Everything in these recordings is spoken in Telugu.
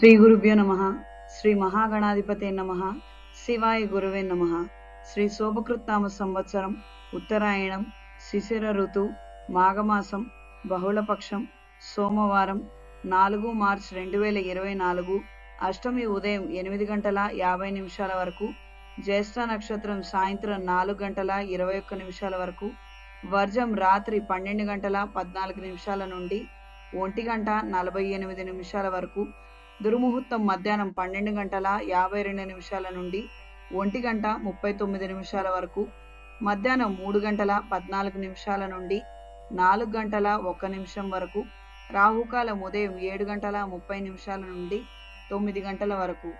శ్రీ గురుభ్యో నమ శ్రీ మహాగణాధిపతే నమ శివాయ గురువే నమ శ్రీ శోభకృత్నామ సంవత్సరం ఉత్తరాయణం శిశిర ఋతు మాఘమాసం బహుళపక్షం సోమవారం నాలుగు మార్చ్ రెండు వేల ఇరవై నాలుగు అష్టమి ఉదయం ఎనిమిది గంటల యాభై నిమిషాల వరకు జ్యేష్ఠ నక్షత్రం సాయంత్రం నాలుగు గంటల ఇరవై ఒక్క నిమిషాల వరకు వర్జం రాత్రి పన్నెండు గంటల పద్నాలుగు నిమిషాల నుండి ఒంటి గంట నలభై ఎనిమిది నిమిషాల వరకు దుర్ముహూర్తం మధ్యాహ్నం పన్నెండు గంటల యాభై రెండు నిమిషాల నుండి ఒంటి గంట ముప్పై తొమ్మిది నిమిషాల వరకు మధ్యాహ్నం మూడు గంటల పద్నాలుగు నిమిషాల నుండి నాలుగు గంటల ఒక్క నిమిషం వరకు రాహుకాలం ఉదయం ఏడు గంటల ముప్పై నిమిషాల నుండి తొమ్మిది గంటల వరకు.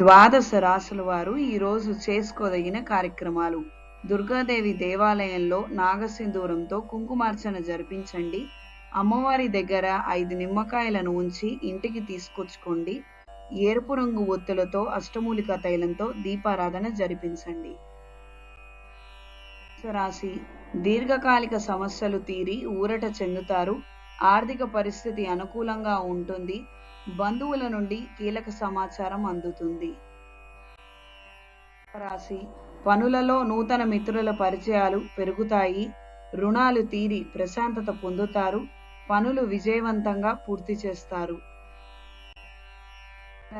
ద్వాదశ రాశుల వారు ఈరోజు చేసుకోదగిన కార్యక్రమాలు. దుర్గాదేవి దేవాలయంలో నాగసింధూరంతో కుంకుమార్చన జరిపించండి. అమ్మవారి దగ్గర ఐదు నిమ్మకాయలను ఉంచి ఇంటికి తీసుకొచ్చుకోండి. ఎరుపు రంగు ఒత్తులతో అష్టమూలిక తైలంతో దీపారాధన జరిపించండి. రాశి దీర్ఘకాలిక సమస్యలు తీరి ఊరట చెందుతారు. ఆర్థిక పరిస్థితి అనుకూలంగా ఉంటుంది. బంధువుల నుండి కీలక సమాచారం అందుతుంది. రాశి పనులలో నూతన మిత్రుల పరిచయాలు పెరుగుతాయి. రుణాలు తీరి ప్రశాంతత పొందుతారు. పనులు విజయవంతంగా పూర్తి చేస్తారు.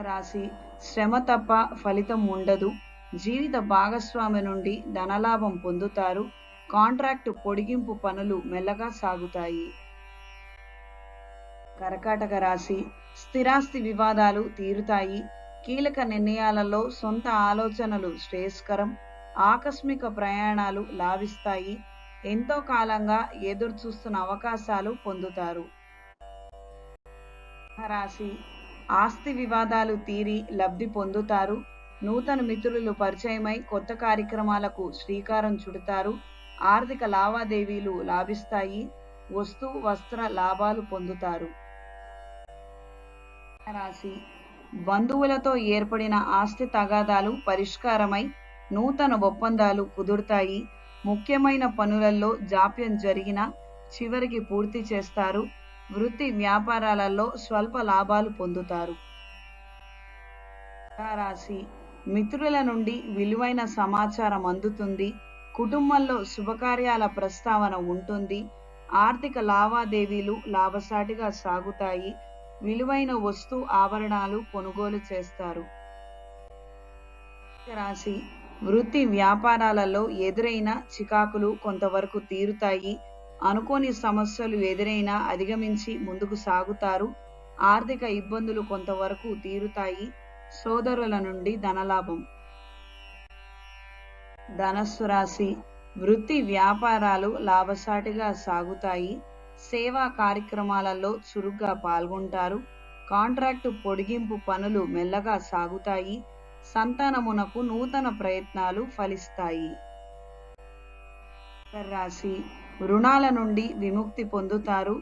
రాశి శ్రమ తప్ప ఫలితం ఉండదు. జీవిత భాగస్వామి నుండి ధనలాభం పొందుతారు. కాంట్రాక్టు పొడిగింపు పనులు మెల్లగా సాగుతాయి. కర్కాటక రాశి స్థిరాస్తి వివాదాలు తీరుతాయి. కీలక నిర్ణయాలలో సొంత ఆలోచనలు శ్రేయస్కరం. ఆకస్మిక ప్రయాణాలు లాభిస్తాయి. ఎంతో కాలంగా ఎదురు చూస్తున్న అవకాశాలు పొందుతారు. రాశి ఆస్తి వివాదాలు తీరి లబ్ధి పొందుతారు. నూతన మిత్రులు పరిచయమై కొత్త కార్యక్రమాలకు శ్రీకారం చుడతారు. ఆర్థిక లావాదేవీలు లాభిస్తాయి. వస్తు వస్త్ర లాభాలు పొందుతారు. రాశి బంధువులతో ఏర్పడిన ఆస్తి తగాదాలు పరిష్కారమై నూతన ఒప్పందాలు కుదురుతాయి. ముఖ్యమైన పనులలో జాప్యం జరిగిన చివరికి పూర్తి చేస్తారు. వృత్తి వ్యాపారాలలో స్వల్ప లాభాలు పొందుతారు. రాశి మిత్రుల నుండి విలువైన సమాచారం అందుతుంది. కుటుంబంలో శుభకార్యాల ప్రస్తావన ఉంటుంది. ఆర్థిక లావాదేవీలు లాభసాటిగా సాగుతాయి. విలువైన వస్తు ఆభరణాలు కొనుగోలు చేస్తారు. రాశి వృత్తి వ్యాపారాలలో ఎదురైన చికాకులు కొంతవరకు తీరుతాయి. అనుకోని సమస్యలు ఎదురైనా అధిగమించి ముందుకు సాగుతారు. ఆర్థిక ఇబ్బందులు కొంతవరకు తీరుతాయి. సోదరుల నుండి ధనలాభం. ధనస్సు రాశి. వృత్తి వ్యాపారాలు లాభసాటిగా సాగుతాయి. సేవా కార్యక్రమాలలో చురుగ్గా పాల్గొంటారు. కాంట్రాక్టు పొడిగింపు పనులు మెల్లగా సాగుతాయి. సంతానమునకు నూతన ప్రయత్నాలు ఫలిస్తాయి. రాశి రుణాల నుండి విముక్తి పొందుతారు.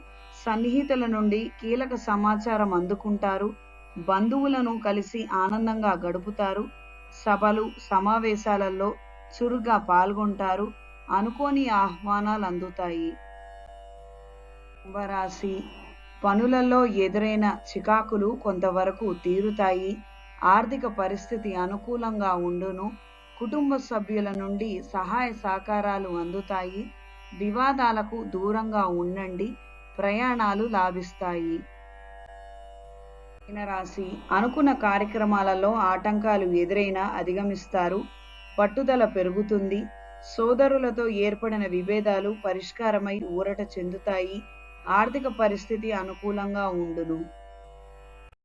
సన్నిహితుల నుండి కీలక సమాచారం అందుకుంటారు. బంధువులను కలిసి ఆనందంగా గడుపుతారు. సభలు సమావేశాలలో చురుగ్గా పాల్గొంటారు. అనుకోని ఆహ్వానాలు అందుతాయి. కుంభరాశి పనులలో ఎదురైన చికాకులు కొంతవరకు తీరుతాయి. ఆర్థిక పరిస్థితి అనుకూలంగా ఉండును. కుటుంబ సభ్యుల నుండి సహాయ సహకారాలు అందుతాయి. వివాదాలకు దూరంగా ఉండండి. ప్రయాణాలు లాభిస్తాయి. రాశి అనుకున్న కార్యక్రమాలలో ఆటంకాలు ఎదురైనా అధిగమిస్తారు. పట్టుదల పెరుగుతుంది. సోదరులతో ఏర్పడిన విభేదాలు పరిష్కారమై ఊరట చెందుతాయి. ఆర్థిక పరిస్థితి అనుకూలంగా ఉండును.